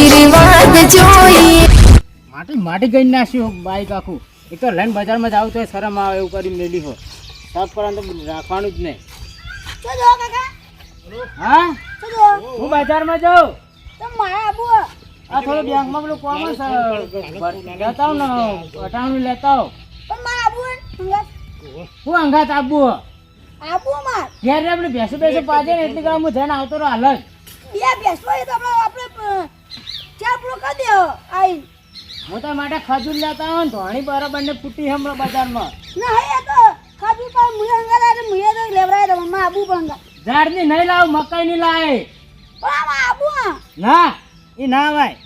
આશીર્વાદ જોઈએ. માટી માટી ગઈ નાખ્યું બાઈક આખું. એક તો લાઈન બજારમાં જાવ તો શરમ આવે એવું કરી મેલી હો. સાફ કરવાનું તો રાખવાનું જ નહીં. શું કાકા. હા? શું હું બજારમાં જાઉં? તો મારા આબુ આ થોડો બેંકમાં પેલું કોમ લેતા આવ ને અઠાણું લેતા આવ. હું અંગાત. આબુ આબુ માર. ઘેર આપણે ભેંસો ભેંસો પાજે ને એટલી કામ હું જઈને આવતો રહો હાલ જ. બે ભેંસો એ તો આપણે આપણે અ, ચાર પૂરો કરી આઈ હું તો માટે ખજૂર લેતા આવું ને ધોણી બરાબર ને ફૂટી હમણાં બજારમાં. ના હે એ તો ખજૂર તો મુએ લાવે મુએ તો લેવરાય તો મમ્મા આબુ બંગા ઝાડની નહીં લાવ મકાઈ ની લાય. પણ આબુ ના એ ના ભાઈ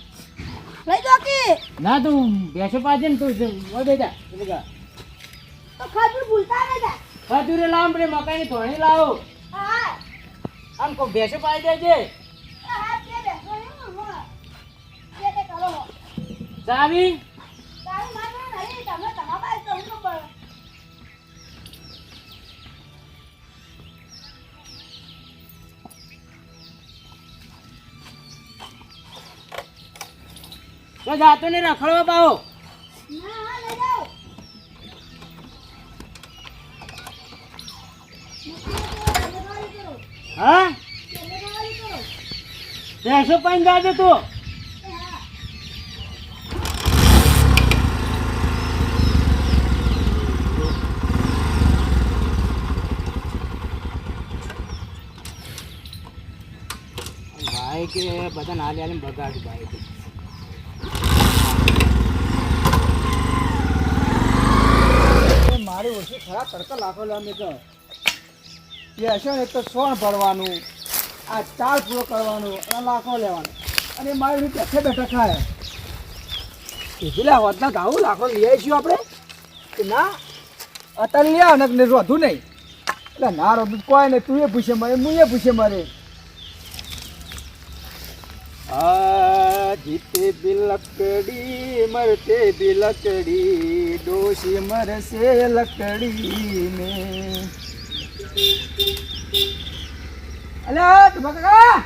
લઈ જો કે. ના તું બેસો પાજે ને તું ઓ બેટા કા તો ખજૂર ભૂલતા નહીં ખજૂર લાવ પડે મકાઈ ની ધોણી લાવો. હા. આમ કો બેસો પાઈ દેજે. ચાવી જાતો ને રખડવા ના હા પાઈ જાજે તું ભાઈ કે બધા નાલી આલીને બગાડ ભાઈ મારી ઓછી ખરા તડકા લાખો લે તો. એ હશે ને તો સોણ ભરવાનું આ ચાર પૂરો કરવાનું અને લાખો લેવાનું. અને મારી રીતે બેઠે બેઠા ખાય. કીધું લે વધના ગાવું લાખો લઈ આવીશું આપણે? કે ના? અત્યારે લઈ આવ ને રોધું નહીં. એટલે ના રોધું કોઈ નહીં તું એ પૂછે મરે હું એ પૂછે મરે. આ જીતે બિલકડી મરતે બિલકડી દોષી મરશે લકડી ને. અલ્યા કાકા!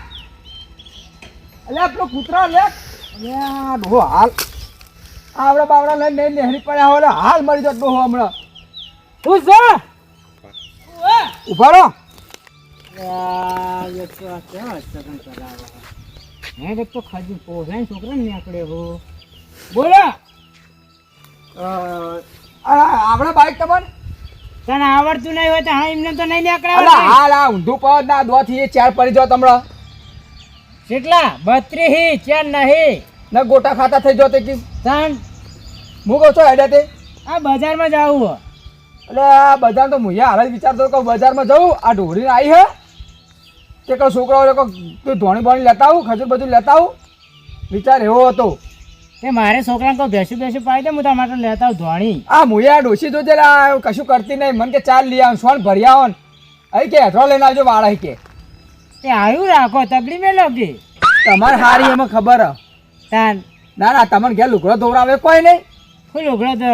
અલ્યા આપણો કૂતરા લે. અલ્યા ડોહો હાલ. આવડા બાવડા લઈને નહીં નેહરી પડ્યા હોય હાલ મરી જાત ડોહો હમણાં. હું છે? ઊભા. રહો. દેખ તો ખાજી પોસાય છોકરા નીકળે હો. બોલો. આપણા બાઈક તમારે? તને આવડતું નહીં હોય તો હા એમને તો નહીં નીકળે અલા હાલ આ ઊંધું પદ ના દોથી ચાર પડી જાવ તમરો કેટલા? બત્રીસ ચાર નહીં. ના ગોટા ખાતા થઈ જાવ તે કી હું કહું છું હેડે તે. આ બજારમાં જવું એટલે આ બજાર તો હું હાલ જ વિચારતો હતો બજારમાં જવું આ ઢોળીને આવી હે. કે કહું છોકરાઓ લોકો તું ધોણી બોણી લેતા આવું ખજૂર બધું લેતા આવું? વિચાર એવો હતો. એ મારે છોકરાને કહું બેસું બેસું પાઈ દે હું તમારા માટે લેતા આવું ધોણી. આ મુયા ડોસી જોજે કશું કરતી નહીં. મને કે ચાલ લઈ આવ સોન ભરી આવો અહીં કે હેઠો લઈને આવજો વાળા કે. તે આવ્યું રાખો તગડી મેલો કે તમારે હારી એમાં ખબર. તાન. ના ના તમને ઘેર લુગડો ધોવડાવે કોઈ નહીં. કોઈ તો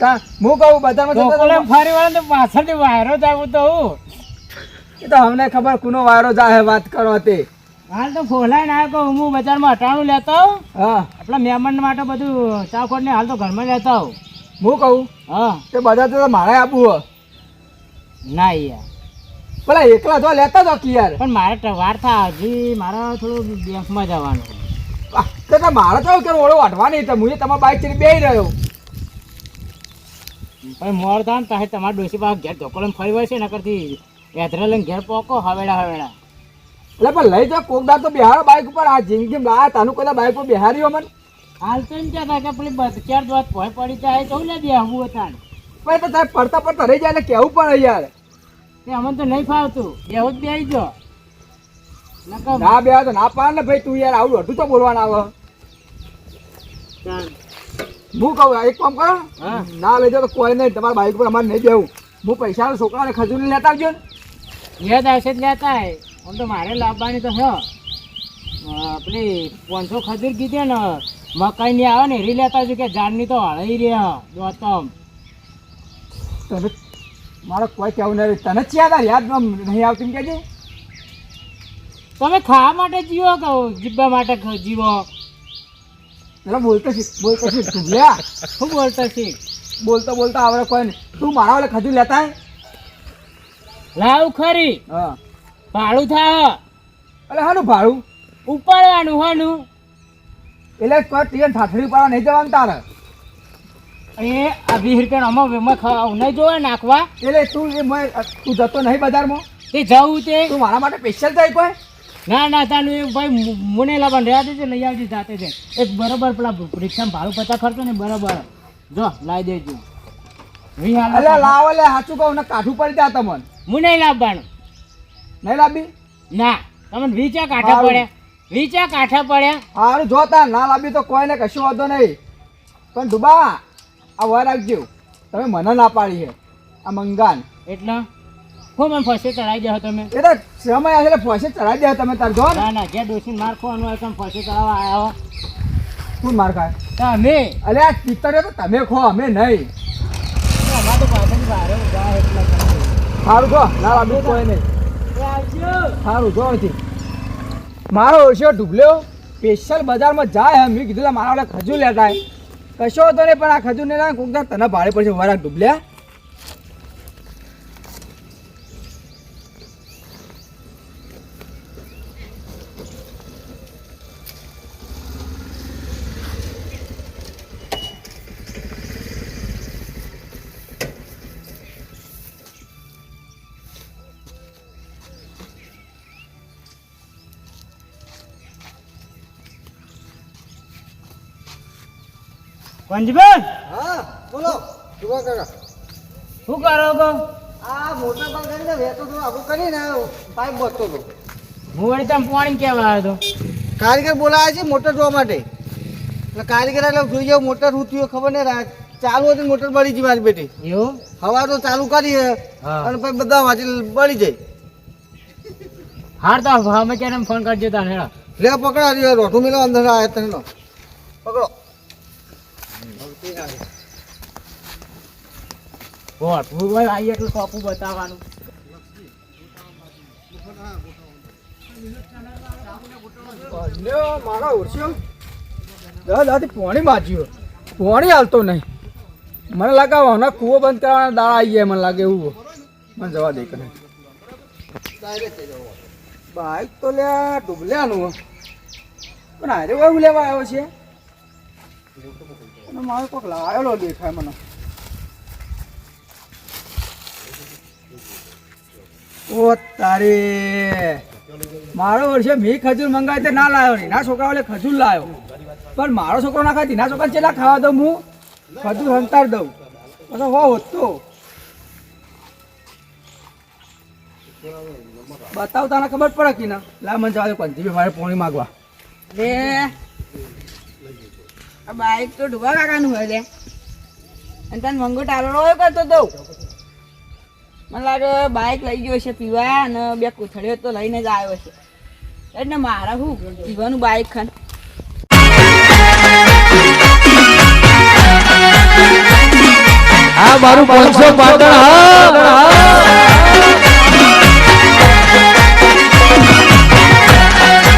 તા હું કહું બધામાં તો- ફરી વળે તો પાછળથી વાયરો જ આવું તો હું. એ તો અમને ખબર કુનો વાયરો જાહે વાત કરો તે. હાલ તો ફોલાય ના કહું હું બજારમાં અટાણું લેતો હા. આપણા મહેમાન માટે બધું ચાખોડ ને હાલ તો ઘરમાં લેતા હું કહું? હા. તે બધા તો મારે આપવું હો ના યાર. પેલા એકલા જો લેતા જો કી યાર પણ મારે તો વાર થા હજી મારે થોડું બેંકમાં જવાનું. તો તો મારે તો કે ઓળો વાટવા નહીં તો હું તમારા બાઈક ચડી બેહી રહ્યો. પણ મોર થાય ને તો તમારા ડોસી પાસે ઘેર ઢોકળે ફરી વળશે ને કરતી લઈને ઘેર પોકો હવેડા હવેડા. એટલે પણ લઈ જાવ કોકદાર તો બિહારો બાઈક ઉપર. આ જિંદગી લાયા તાનું કોઈ બાઈક ઉપર બિહાર્યો મને હાલ તો એમ થાય કે પેલી બધ- ચાર દોત ભોય પડી જાય તો લે દે હું હતા પણ તો તારે પડતા પડતા રહી જાય એટલે કેવું પડે યાર. તે અમને તો નહીં ફાવતું. એવું જ બેસી જો. નકર ના બે તો ના પાડ ને ભાઈ તું યાર આવું અઢું તો બોલવાના આવે. હું કહું એક કામ કરો. હા. ના લઈ જાઓ તો કોઈ નહીં તમારા બાઈક ઉપર અમારે નહીં દેવું હું પૈસા છોકરાને ખજૂરી લેતા આવજો. ને યાદ આવશે જ લેતા હે આમ તો મારે લાવવાની તો અ, પેલી પાંચસો ખજૂર કીધી ને મકાઈ ની આવે ને એરી લેતા છું કે જાનની તો હળઈ રહે દોતમ તને મારે કોઈ કહેવું નહીં તને જ યાદ યાદ નહીં આવતી કે કહેજે. તમે ખાવા માટે જીવો કે જીવવા માટે જીવો? પેલા બોલતો શીખ બોલતો શીખ ઢુબલ્યા શું બોલતો શીખ? બોલતો બોલતો આવડે કોઈ નહીં તું મારા વાળે ખજૂર લેતા હે? લાવ ખરી. હા. ભાડું થા એટલે હાનું ભાડું? ઉપાડવાનું હાનું. એટલે કોઈ ટીયન થાથડી ઉપાડવા નહીં જવાનું તારે. એ આ વીસ રૂપિયા અમારે એમાં ખાવા નહીં જોવે નાખવા. એટલે તું એ તું જતો નહીં બજારમાં? તે જવું તે. તું મારા માટે સ્પેશિયલ થાય કોઈ? ના ના તાનું એ ભાઈ મને લાવવાનું રહ્યા દેજે લઈ આવજે જાતે છે એક બરોબર પેલા રિક્ષામાં ભાડું પચાસ ખર્ચો ને બરોબર. જો લાવી દેજો. અલ્યા લાવો એટલે સાચું કહું ને કાઠું પડી જાય તમને. મુને લાવવાનું. નહીં લાવી ના તમને વીચા કાંઠા. પડ્યા વીચા કાંઠા પડ્યા હારું જોતા ના લાવી તો કોઈને કશું વાંધો નહીં. પણ ડુબા આ વાર રાખજો. તમે મને ના પાડી છે આ મંગાન. એટલે? હું મને ફસે ચડાવી જાઓ તમે. એ તો સમય આવે એટલે ફસે ચડાવી દે તમે તાર જો ના. ના જે દોષી માર ખવાનું હોય તમે ફસે ચડાવવા આવ્યા હો શું માર ખાય? તમે. અલ્યા આ પિત્તર તો તમે ખો અમે નહીં. અમારે તો પાછળથી બહાર એટલે. સારું જો ના લાવી કોઈ નહીં સારું જો અહીંથી. મારો ઓછો ઢૂબલ્યો સ્પેશિયલ બજારમાં જાય મેં કીધું મારા ખજૂર લેતા કશો હતો નહીં પણ આ ખજૂર ને ના કોક તને ભાડે પડશે વરા ઢૂબલ્યા પંજબેન હા બોલો. જુઓ કાકા શું કરો છો? આ મોટા ભાગ કરીને વેતો તો આખું કરીને પાઇપ બચતો તો. હું વળી તમે પાણી કેવા આવ્યો તો કારીગર બોલાયા છે મોટર જોવા માટે. એટલે કારીગર એટલે જોઈ જાવ મોટર હું થયું ખબર નહીં રા- ચાલુ હતી મોટર બળી ગઈ મારી બેટી. એવું? હવા તો ચાલુ કરી. અને પછી બધા વાંચી બળી જાય. હાર તો અમે ક્યારે ફોન કરજો તાને લે પકડા રોઠું મિલો અંદર આવે તને પકડો. હોટ હું ભાઈ આવી એટલે સોપું બતાવવાનું મારા ઓરસ્યો દસ દાથી પોણી બાજ્યું પોણી હાલતો નહીં મને લાગે હમણાં કૂવો બંધ કરવાના દાળ આવી જાય મને લાગે એવું મને જવા દે કને બાઈક તો લે ડૂબલ્યાનું. પણ હારે એવું લેવા આવ્યો છે? અને મારે કોઈક લાયેલો દેખાય મને. ઓ તારે. મારો વર્ષે મેં ખજૂર મંગાવી તે ના લાવ્યો નહીં. ના છોકરા વાળે ખજૂર લાવ્યો. પણ મારો છોકરો ના ખાતી ના છોકરા ચેલા ખાવા દઉં હું? ખજૂર હંતાર દઉં. પછી હો હોતો. બતાવ તને ખબર પડે કે ના? લા મને જવા દે પંચી મારે પોણી માગવા. લે. બાઈક તો ડુબા કાકાનું હોય લે. અને તને મંગો ટાળો કરતો તો. મને લાગે બાઈક લઈ ગયો છે પીવા અને બે કૂથળીઓ તો લઈને જ આવ્યો છે. એટલે મારા શું પીવાનું બાઈક ખાન. આ મારું પાંચસો પાટણ હા